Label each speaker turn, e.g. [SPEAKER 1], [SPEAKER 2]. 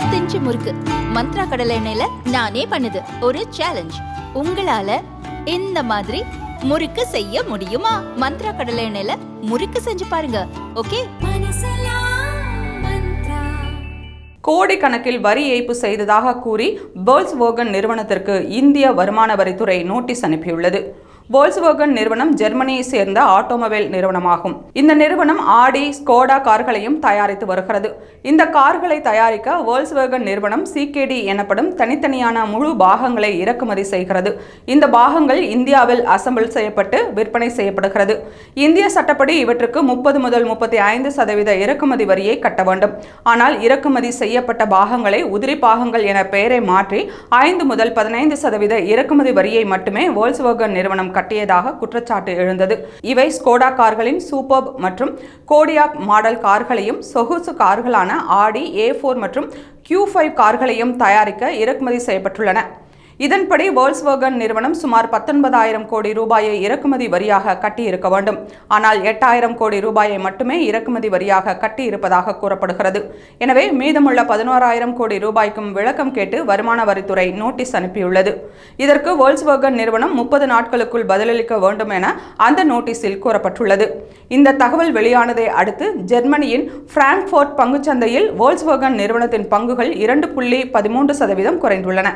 [SPEAKER 1] பத்து இன்ச்சு முறுக்கு. மந்த்ரா கடலை எண்ணெயில நானே பண்ணுது. ஒரு சேலஞ்ச் உங்களால இந்த மாதிரி முறுக்கு செய்ய முடியுமா? மந்த்ரா கடலை எண்ணெயில முறுக்கு செஞ்சு பாருங்க. ஓகே?
[SPEAKER 2] கோடிக்கணக்கில் வரி ஏய்ப்பு செய்ததாக கூறி போல்ஸ்வோகன் நிறுவனத்திற்கு இந்திய வருமான வரித்துறை நோட்டீஸ் அனுப்பியுள்ளது. போல்ஸ்வோகன் நிறுவனம் ஜெர்மனியை சேர்ந்த ஆட்டோமொபைல் நிறுவனமாகும். இந்த நிறுவனம் ஆடி ஸ்கோடா கார்களையும் தயாரித்து வருகிறது. இந்த கார்களை தயாரிக்க வேர்ல்ஸ்வேகன் நிறுவனம் சிகேடி எனப்படும் தனித்தனியான முழு பாகங்களை இறக்குமதி செய்கிறது. இந்த பாகங்கள் இந்தியாவில் அசம்பிள் செய்யப்பட்டு விற்பனை செய்யப்படுகிறது. இந்திய சட்டப்படி இவற்றுக்கு முப்பது முதல் முப்பத்தி ஐந்து சதவீத இறக்குமதி வரியை கட்ட வேண்டும். ஆனால் இறக்குமதி செய்யப்பட்ட பாகங்களை உதிரி பாகங்கள் என பெயரை மாற்றி ஐந்து முதல் பதினைந்து சதவீத இறக்குமதி வரியை மட்டுமே வேர்ல்ஸ்வேகன் நிறுவனம் கட்டியதாக குற்றச்சாட்டு எழுந்தது. இவை ஸ்கோடா கார்களின் சூப்பர் மற்றும் கோடியாக் மாடல் கார்களையும் சொகுசு கார்களான ஆடி ஏ ஃபோர் மற்றும் கியூ ஃபைவ் கார்களையும் தயாரிக்க இறக்குமதி செய்யப்பட்டுள்ளன. இதன்படி வேர்ல்ஸ்வர்கன் நிறுவனம் சுமார் பத்தொன்பதாயிரம் கோடி ரூபாயை இறக்குமதி வரியாக கட்டியிருக்க வேண்டும். ஆனால் எட்டாயிரம் கோடி ரூபாயை மட்டுமே இறக்குமதி வரியாக கட்டி இருப்பதாக கூறப்படுகிறது. எனவே மீதமுள்ள பதினோராயிரம் கோடி ரூபாய்க்கும் விளக்கம் கேட்டு வருமான வரித்துறை நோட்டீஸ் அனுப்பியுள்ளது. இதற்கு வேர்ல்ஸ்வர்கன் நிறுவனம் முப்பது நாட்களுக்குள் பதிலளிக்க வேண்டும் என அந்த நோட்டீஸில் கூறப்பட்டுள்ளது. இந்த தகவல் வெளியானதை அடுத்து ஜெர்மனியின் பிராங்க்ஃபோர்ட் பங்குச்சந்தையில் வேர்ல்ஸ்வர்கன் நிறுவனத்தின் பங்குகள் இரண்டு புள்ளி பதிமூன்று சதவீதம் குறைந்துள்ளன.